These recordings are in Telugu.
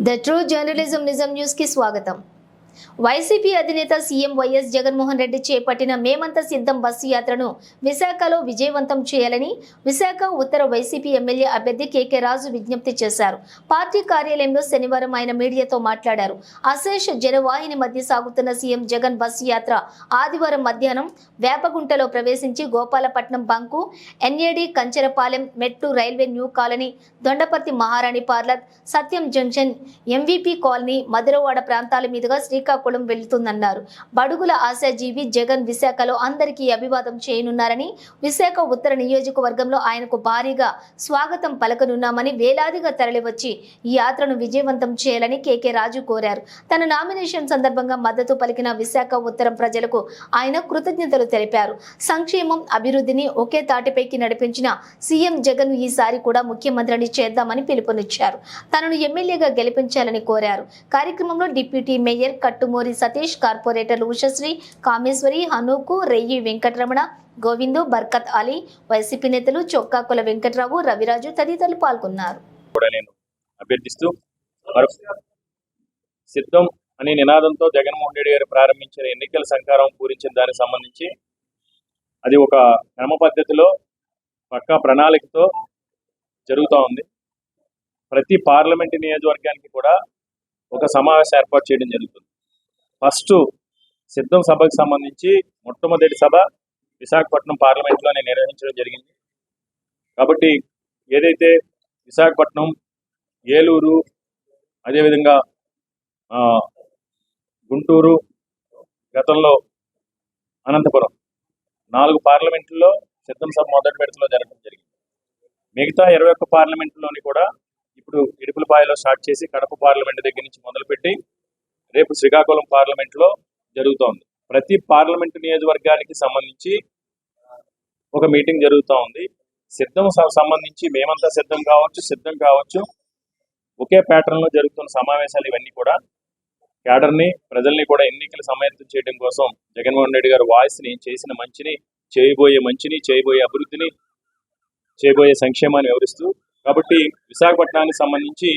the true journalism Nijam news కి స్వాగతం వైసీపీ అధినేత సీఎం వైఎస్ జగన్మోహన్ రెడ్డి చేపట్టిన మేమంతా సిద్ధం బస్సు యాత్రను విశాఖలో విజయవంతం చేయాలని విశాఖ ఉత్తర వైసీపీ ఎమ్మెల్యే అభ్యర్థి కేకే రాజు విజ్ఞప్తి చేశారు. పార్టీ కార్యాలయంలో శనివారం ఆయన మీడియాతో మాట్లాడారు. అశేష జనవాహిని మధ్య సాగుతున్న సీఎం జగన్ బస్సు యాత్ర ఆదివారం మధ్యాహ్నం వేపగుంటలో ప్రవేశించి గోపాలపట్నం బంకు ఎన్ఏడి కంచెరపాలెం మెట్టు railway new colony Dondaparthi Maharani parlour Satyam junction MVP colony Madhurawada ప్రాంతాల మీదుగా శ్రీకాకుళం వెళ్తుందన్నారు. బడుగుల ఆశాజీవి జగన్ విశాఖలో అందరికీ అభివాదం చేయనున్నారని విశాఖ ఉత్తర నియోజకవర్గంలో ఆయనకు భారీగా స్వాగతం పలకనున్నామని వేలాదిగా తరలివచ్చి ఈ యాత్రను విజయవంతం చేయాలని కేకే రాజు కోరారు. తన నామినేషన్ సందర్భంగా మద్దతు పలికిన విశాఖ ఉత్తరం ప్రజలకు ఆయన కృతజ్ఞతలు తెలిపారు. సంక్షేమం అభివృద్ధిని ఒకే తాటిపైకి నడిపించిన సీఎం జగన్ ఈసారి కూడా ముఖ్యమంత్రిని చేద్దామని పిలుపునిచ్చారు. తనను ఎమ్మెల్యేగా గెలిపించాలని కోరారు. కార్యక్రమంలో డిప్యూటీ మేయర్ కట్టుమూరి సతీష్ కార్పొరేటర్లు ఉషశ్రీ కామేశ్వరి హనూకు రెయ్యి వెంకటరమణ గోవిందు బర్కత్ అలీ వైసీపీ నేతలు చొక్కాకుల వెంకట్రావు రవిరాజు తదితరులు పాల్గొన్నారు. కూడా నేను అభ్యర్థిస్తూ సిద్ధం అనే నినాదంతో జగన్మోహన్ రెడ్డి గారు ప్రారంభించిన ఎన్నికల సంకారం పూరించిన దానికి సంబంధించి అది ఒక క్రమ పద్ధతిలో పక్కా ప్రణాళికతో జరుగుతూ ఉంది. ప్రతి పార్లమెంట్ నియోజకవర్గానికి కూడా ఒక సమావేశం ఏర్పాటు చేయడం జరుగుతుంది. ఫస్ట్ సిద్ధం సభకు సంబంధించి మొట్టమొదటి సభ విశాఖపట్నం పార్లమెంట్లోనే నిర్వహించడం జరిగింది. కాబట్టి ఏదైతే విశాఖపట్నం ఏలూరు అదేవిధంగా గుంటూరు గతంలో అనంతపురం నాలుగు పార్లమెంట్లలో సిద్ధం సభ మొదటి విడతలో జరగడం జరిగింది. మిగతా ఇరవై ఒక్క పార్లమెంట్లోని కూడా ఇప్పుడు ఇడుపులపాయలో స్టార్ట్ చేసి కడప పార్లమెంట్ దగ్గర నుంచి మొదలుపెట్టి రేపు శ్రీకాకుళం పార్లమెంట్లో జరుగుతోంది. ప్రతి పార్లమెంటు నియోజకవర్గానికి సంబంధించి ఒక మీటింగ్ జరుగుతూ ఉంది. సిద్ధం సంబంధించి మేమంతా సిద్ధం కావచ్చు సిద్ధం కావచ్చు. ఒకే ప్యాటర్న్లో జరుగుతున్న సమావేశాలు ఇవన్నీ కూడా క్యాడర్ని ప్రజల్ని కూడా ఎన్నికలు సమాయత్తం చేయడం కోసం జగన్మోహన్ రెడ్డి గారు వాయిస్ని చేసిన మంచిని చేయబోయే మంచిని చేయబోయే అభివృద్ధిని చేయబోయే సంక్షేమాన్ని వివరిస్తూ కాబట్టి విశాఖపట్నానికి సంబంధించి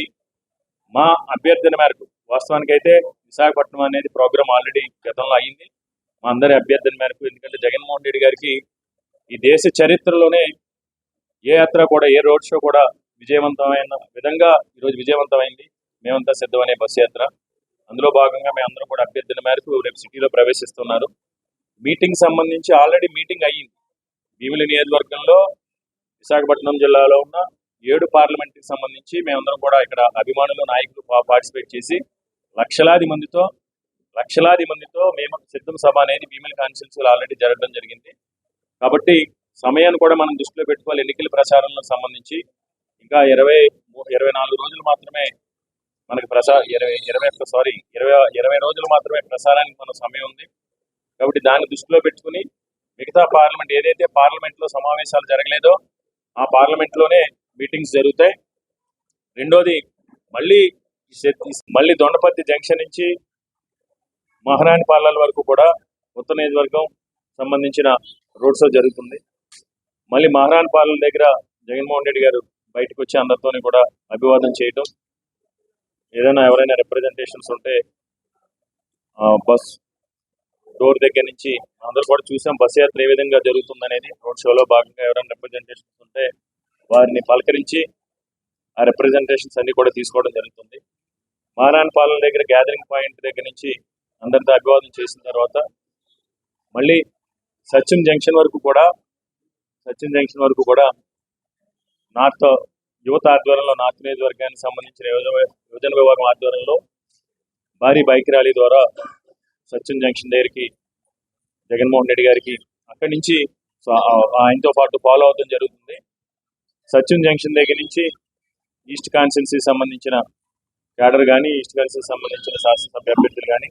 మా అభ్యర్థన మేరకు వాస్తవానికి అయితే విశాఖపట్నం అనేది ప్రోగ్రామ్ ఆల్రెడీ గతంలో అయింది. మా అందరి అభ్యర్థన మేరకు ఎందుకంటే జగన్మోహన్ రెడ్డి గారికి ఈ దేశ చరిత్రలోనే ఏ యాత్ర కూడా ఏ రోడ్ షో కూడా విజయవంతమైన విధంగా ఈరోజు విజయవంతమైంది. మేమంతా సిద్ధమనే బస్సు యాత్ర. అందులో భాగంగా మేము కూడా అభ్యర్థుల మేరకు రేపు సిటీలో ప్రవేశిస్తున్నారు. మీటింగ్ సంబంధించి ఆల్రెడీ మీటింగ్ అయ్యింది. భీమిలి నియోజకవర్గంలో విశాఖపట్నం జిల్లాలో ఉన్న ఏడు పార్లమెంట్కి సంబంధించి మేమందరం కూడా ఇక్కడ అభిమానులు నాయకులు పార్టిసిపేట్ చేసి లక్షలాది మందితో లక్షలాది మందితో మేము సిద్ధం సభ అనేది భీమిలి కాన్స్టిట్యూన్సీలో ఆల్రెడీ జరగడం జరిగింది. కాబట్టి సమయాన్ని కూడా మనం దృష్టిలో పెట్టుకోవాలి. ఎన్నికల ప్రచారంలో సంబంధించి ఇంకా ఇరవై ఇరవై నాలుగు రోజులు మాత్రమే మనకి ప్రసా ఇరవై ఇరవై ఒక్క సారీ ఇరవై ఇరవై రోజులు మాత్రమే ప్రసారానికి మన సమయం ఉంది. కాబట్టి దాన్ని దృష్టిలో పెట్టుకుని మిగతా పార్లమెంట్ ఏదైతే పార్లమెంట్లో సమావేశాలు జరగలేదో ఆ పార్లమెంట్లోనే మీటింగ్స్ జరుగుతాయి. రెండోది మళ్ళీ మళ్ళీ దొండపర్తి జంక్షన్ నుంచి మహారాణి పాలల వరకు కూడా ఉత్తర నియోజకవర్గం సంబంధించిన రోడ్ షో జరుగుతుంది. మళ్ళీ మహారాణి పాలన దగ్గర జగన్మోహన్ రెడ్డి గారు బయటకు వచ్చి అందరితోని కూడా అభివాదం చేయటం. ఏదైనా ఎవరైనా రిప్రజెంటేషన్స్ ఉంటే బస్ డోర్ దగ్గర నుంచి అందరూ కూడా చూసాం. బస్ యాత్ర ఏ విధంగా జరుగుతుందనేది రోడ్ షోలో భాగంగా ఎవరైనా రిప్రజెంటేషన్స్ ఉంటే వారిని పలకరించి ఆ రిప్రజెంటేషన్స్ అన్ని కూడా తీసుకోవడం జరుగుతుంది. మారాన్పాలెం పాలన దగ్గర గ్యాదరింగ్ పాయింట్ దగ్గర నుంచి అందరితో అభివాదం చేసిన తర్వాత మళ్ళీ సచిన్ జంక్షన్ వరకు కూడా సచిన్ జంక్షన్ వరకు కూడా నార్త్ యువత ఆధ్వర్యంలో నార్త్ నియోజకవర్గానికి సంబంధించిన యువజన యువజన విభాగం ఆధ్వర్యంలో భారీ బైక్ ర్యాలీ ద్వారా సచిన్ జంక్షన్ దగ్గరికి జగన్మోహన్ రెడ్డి గారికి అక్కడి నుంచి ఆయనతో పాటు ఫాలో అవడం జరుగుతుంది. సచిన్ జంక్షన్ దగ్గర నుంచి ఈస్ట్ కాన్స్టిట్యున్సీ సంబంధించిన క్యాడర్ కానీ ఈస్ట్ కాన్స్టిట్యున్సీ సంబంధించిన శాసనసభ అభ్యర్థులు కానీ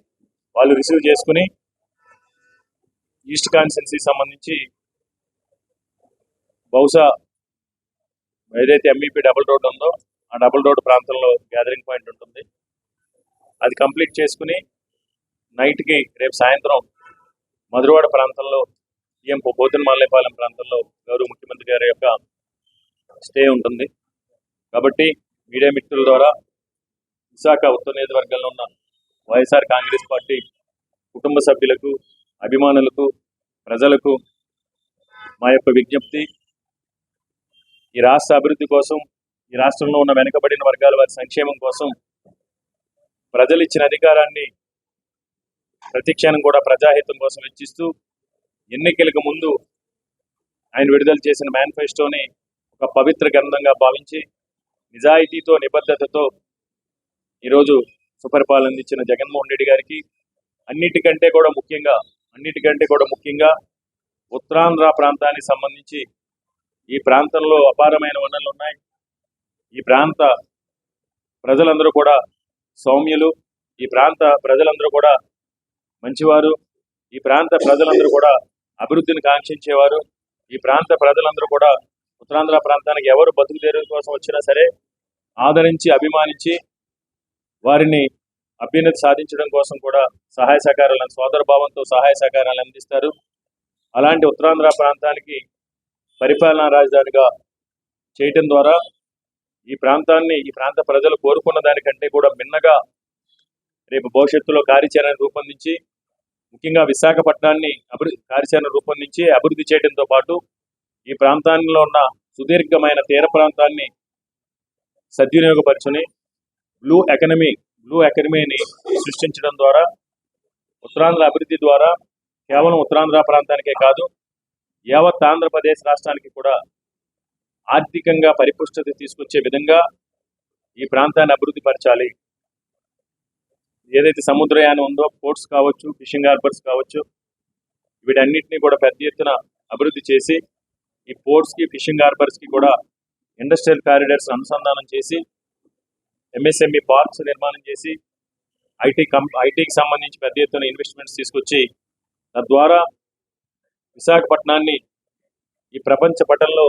వాళ్ళు రిసీవ్ చేసుకుని ఈస్ట్ కాన్స్టిట్యున్సీ సంబంధించి బహుశా ఏదైతే ఎంఈపీ డబుల్ రోడ్ ఉందో ఆ డబుల్ రోడ్ ప్రాంతంలో గ్యాదరింగ్ పాయింట్ ఉంటుంది. అది కంప్లీట్ చేసుకుని నైట్కి రేపు సాయంత్రం మధురవాడ ప్రాంతంలో సీఎం పోతిన మల్లేపాలెం ప్రాంతంలో గౌరవ ముఖ్యమంత్రి గారి యొక్క స్టే ఉంటుంది. కాబట్టి మీడియా మిత్రుల ద్వారా విశాఖ ఉత్తర నియోజకవర్గంలో ఉన్న వైఎస్ఆర్ కాంగ్రెస్ పార్టీ కుటుంబ సభ్యులకు అభిమానులకు ప్రజలకు మా యొక్క విజ్ఞప్తి. ఈ రాష్ట్ర అభివృద్ధి కోసం ఈ రాష్ట్రంలో ఉన్న వెనుకబడిన వర్గాల వారి సంక్షేమం కోసం ప్రజలు ఇచ్చిన అధికారాన్ని ప్రతిక్షణం కూడా ప్రజాహితం కోసం వెచ్చిస్తూ ఎన్నికలకు ముందు ఆయన విడుదల చేసిన మేనిఫెస్టోని ఒక పవిత్ర గ్రంథంగా భావించి నిజాయితీతో నిబద్ధతతో ఈరోజు సుపరిపాలన అందించిన జగన్మోహన్ రెడ్డి గారికి అన్నిటికంటే కూడా ముఖ్యంగా అన్నిటికంటే కూడా ముఖ్యంగా ఉత్తరాంధ్ర ప్రాంతానికి సంబంధించి ఈ ప్రాంతంలో అపారమైన వనరులు ఉన్నాయి. ఈ ప్రాంత ప్రజలందరూ కూడా సౌమ్యులు ఈ ప్రాంత ప్రజలందరూ కూడా మంచివారు ఈ ప్రాంత ప్రజలందరూ కూడా అభివృద్ధిని కాంక్షించేవారు ఈ ప్రాంత ప్రజలందరూ కూడా ఉత్తరాంధ్ర ప్రాంతానికి ఎవరు బతుకు కోసం వచ్చినా సరే ఆదరించి అభిమానించి వారిని అభ్యున్నతి సాధించడం కోసం కూడా సహాయ సహకారాలను సోదరభావంతో సహాయ సహకారాలు అందిస్తారు. అలాంటి ఉత్తరాంధ్ర ప్రాంతానికి పరిపాలనా రాజధానిగా చేయటం ద్వారా ఈ ప్రాంతాన్ని ఈ ప్రాంత ప్రజలు కోరుకున్న దానికంటే కూడా మిన్నగా రేపు భవిష్యత్తులో కార్యాచరణ రూపొందించి ముఖ్యంగా విశాఖపట్నాన్ని అభివృద్ధి కార్యాచరణ రూపొందించి అభివృద్ధి చేయడంతో పాటు ఈ ప్రాంతాల్లో ఉన్న సుదీర్ఘమైన తీర ప్రాంతాన్ని సద్వినియోగపరచుని బ్లూ ఎకనమీ బ్లూ ఎకనమీని సృష్టించడం ద్వారా ఉత్తరాంధ్ర అభివృద్ధి ద్వారా కేవలం ఉత్తరాంధ్ర ప్రాంతానికే కాదు యావత్ ఆంధ్రప్రదేశ్ రాష్ట్రానికి కూడా ఆర్థికంగా పరిపుష్టత తీసుకొచ్చే విధంగా ఈ ప్రాంతాన్ని అభివృద్ధి పరచాలి. ఏదైతే సముద్రయానం ఉందో పోర్ట్స్ కావచ్చు ఫిషింగ్ హార్బర్స్ కావచ్చు వీటన్నిటిని కూడా పెద్ద ఎత్తున అభివృద్ధి చేసి ఈ పోర్ట్స్కి ఫిషింగ్ హార్బర్స్కి కూడా ఇండస్ట్రియల్ కారిడార్స్ అనుసంధానం చేసి ఎంఎస్ఎంఈ పార్క్స్ నిర్మాణం చేసి ఐటీ కం ఐటీకి సంబంధించి పెద్ద ఎత్తున ఇన్వెస్ట్మెంట్స్ తీసుకొచ్చి తద్వారా విశాఖపట్నాన్ని ఈ ప్రపంచ పటంలో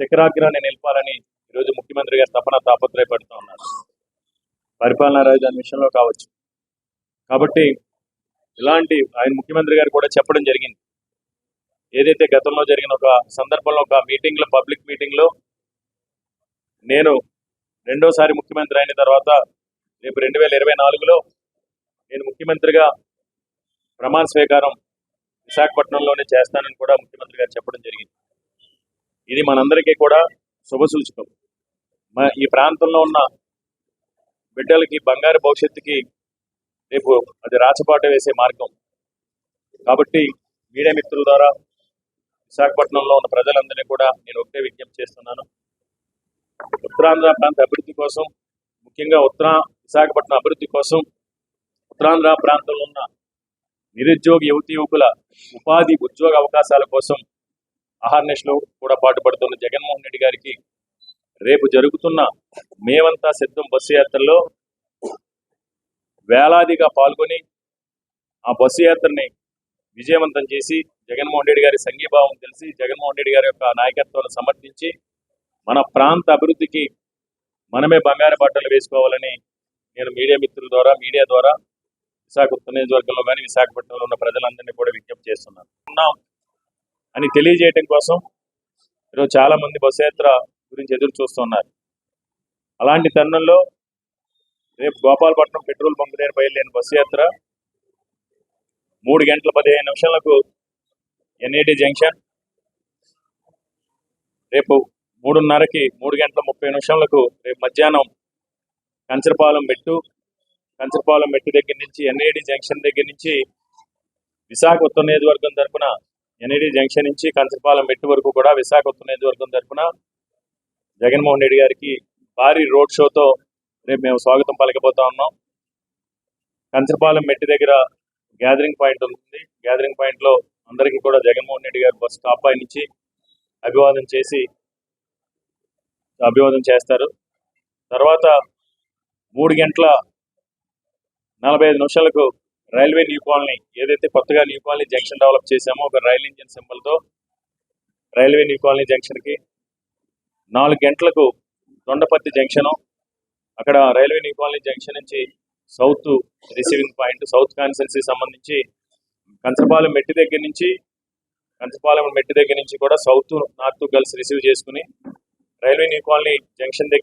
శిఖరాగ్రాన్ని నిలపాలని ఈరోజు ముఖ్యమంత్రి గారు తపన తాపత్రయపడుతూ ఉన్నారు. పరిపాలనా రాజధాని విషయంలో కావచ్చు. కాబట్టి ఇలాంటి ఆయన ముఖ్యమంత్రి గారు కూడా చెప్పడం జరిగింది. ఏదైతే గతంలో జరిగిన ఒక సందర్భంలో ఒక మీటింగ్లో పబ్లిక్ మీటింగ్లో నేను రెండోసారి ముఖ్యమంత్రి అయిన తర్వాత రేపు రెండు వేల ఇరవై నాలుగులో నేను ముఖ్యమంత్రిగా ప్రమాణ స్వీకారం విశాఖపట్నంలోనే చేస్తానని కూడా ముఖ్యమంత్రి గారు చెప్పడం జరిగింది. ఇది మనందరికీ కూడా శుభ సూచకం మా ఈ ప్రాంతంలో ఉన్న బిడ్డలకి బంగారు భవిష్యత్తుకి రేపు అది రాచపాట వేసే మార్గం. కాబట్టి మీడియా మిత్రుల ద్వారా విశాఖపట్నంలో ఉన్న ప్రజలందరినీ కూడా నేను ఒకటే విజ్ఞప్తి చేస్తున్నాను. ఉత్తరాంధ్ర ప్రాంత అభివృద్ధి కోసం ముఖ్యంగా ఉత్తరా విశాఖపట్నం అభివృద్ధి కోసం ఉత్తరాంధ్ర ప్రాంతంలో ఉన్న నిరుద్యోగ యువతి యువకుల ఉపాధి ఉద్యోగ అవకాశాల కోసం అహర్నిశలు కూడా పాటుపడుతున్న జగన్మోహన్ రెడ్డి గారికి రేపు జరుగుతున్న మేవంతా సిద్ధం బస్సు యాత్రలో వేలాదిగా పాల్గొని ఆ బస్సు యాత్రని విజయవంతం చేసి జగన్మోహన్ రెడ్డి గారి సంఘీభావం తెలిసి జగన్మోహన్ రెడ్డి గారి యొక్క నాయకత్వాన్ని సమర్థించి మన ప్రాంత అభివృద్ధికి మనమే బంగారు బట్టలు వేసుకోవాలని నేను మీడియా మిత్రుల ద్వారా మీడియా ద్వారా విశాఖ ఉత్తర నియోజకవర్గంలో కానీ విశాఖపట్నంలో ఉన్న ప్రజలందరినీ కూడా విజ్ఞప్తి చేస్తున్నాను. ఉన్నాం అని తెలియజేయడం కోసం ఈరోజు చాలామంది బస్సు యాత్ర గురించి ఎదురు చూస్తున్నారు. అలాంటి తరుణంలో రేపు గోపాలపట్నం పెట్రోల్ బంక్ దగ్గర బయలుదేరిన బస్సు యాత్ర మూడు గంటల పదిహేను నిమిషాలకు ఎన్ఏడి జంక్షన్ రేపు మూడున్నరకి మూడు గంటల ముప్పై నిమిషాలకు రేపు మధ్యాహ్నం కంచరపాలెం మెట్టు కంచరపాలెం మెట్టు దగ్గర నుంచి ఎన్ఐడి జంక్షన్ దగ్గర నుంచి విశాఖ ఉత్తర నియోజకవర్గం తరపున ఎన్ఐడి జంక్షన్ నుంచి కంచరపాలెం మెట్టు వరకు కూడా విశాఖ ఉత్తర నియోజకవర్గం తరపున జగన్మోహన్ రెడ్డి గారికి భారీ రోడ్ షోతో రేపు మేము స్వాగతం పలకపోతా ఉన్నాం. కంచరపాలెం మెట్టి దగ్గర గ్యాదరింగ్ పాయింట్ ఉంటుంది. గ్యాదరింగ్ పాయింట్లో అందరికీ కూడా జగన్మోహన్ రెడ్డి గారు బస్ స్టాప్ పై నుంచి అభివాదం చేసి అభివాదం చేస్తారు. తర్వాత మూడు గంటల నలభై ఐదు నిమిషాలకు రైల్వే న్యూ కాలనీ ఏదైతే కొత్తగా న్యూ కాలనీ జంక్షన్ డెవలప్ చేశామో ఒక రైల్ ఇంజిన్ సింబల్తో రైల్వే న్యూ కాలనీ జంక్షన్కి నాలుగు గంటలకు దొండపత్తి జంక్షను అక్కడ రైల్వే న్యూ కాలనీ జంక్షన్ నుంచి south receiving point south constituency సంబంధించి కంచపాలెం మెట్టి దగ్గర నుంచి కంచపాలెం మెట్టి దగ్గర నుంచి కూడా సౌత్ నార్త్ గర్ల్స్ రిసీవ్ చేసుకుని రైల్వే న్యూ కాలనీ జంక్షన్ దగ్గర